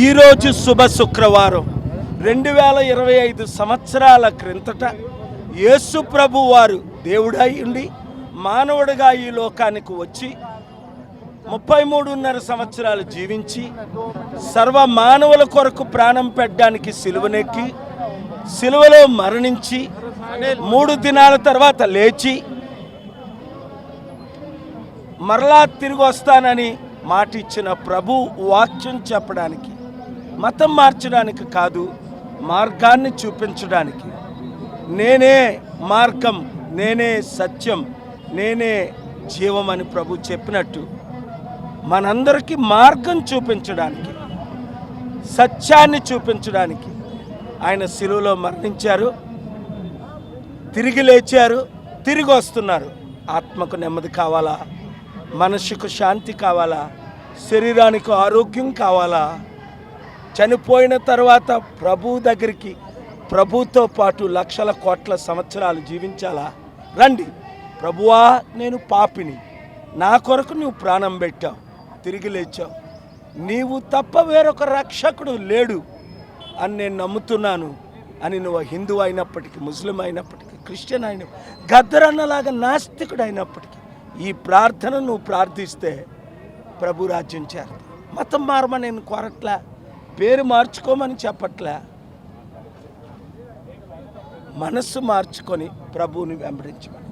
ఈరోజు శుభ శుక్రవారం. రెండు వేల ఇరవై ఐదు సంవత్సరాల క్రిందట యేసు ప్రభు వారు దేవుడై ఉండి మానవుడిగా ఈ లోకానికి వచ్చి ముప్పై మూడున్నర సంవత్సరాలు జీవించి సర్వ మానవుల కొరకు ప్రాణం పెట్టడానికి సిలువనెక్కి సిలువలో మరణించి మూడు దినాల తర్వాత లేచి మరలా తిరిగి వస్తానని మాట ఇచ్చిన ప్రభు వాక్యం చెప్పడానికి మతం మార్చడానికి కాదు మార్గాన్ని చూపించడానికి. నేనే మార్గం నేనే సత్యం నేనే జీవం అని ప్రభు చెప్పినట్టు మనందరికీ మార్గం చూపించడానికి సత్యాన్ని చూపించడానికి ఆయన శిలువలో మరణించారు తిరిగి లేచారు తిరిగి వస్తున్నారు. ఆత్మకు నెమ్మది కావాలా? మనసుకు శాంతి కావాలా? శరీరానికి ఆరోగ్యం కావాలా? చనిపోయిన తర్వాత ప్రభు దగ్గరికి ప్రభుతో పాటు లక్షల కోట్ల సంవత్సరాలు జీవించాలా? రండి. ప్రభువా నేను పాపిని. నా కొరకు నువ్వు ప్రాణం పెట్టావు. తిరిగి లేచావు. నీవు తప్ప వేరొక రక్షకుడు లేడు అని నేను నమ్ముతున్నాను అని నువ్వు హిందూ అయినప్పటికీ ముస్లిం అయినప్పటికీ క్రిస్టియన్ అయిన గద్దరన్నలాగా నాస్తికుడు అయినప్పటికీ ఈ ప్రార్థన నువ్వు ప్రార్థిస్తే ప్రభు రాజ్యం చేరదు. మతం మారమని నేను కోరట్లే? పేరు మార్చుకోమని చెప్పట్లే. మనస్సు మార్చుకొని ప్రభువుని వెంబడించమని.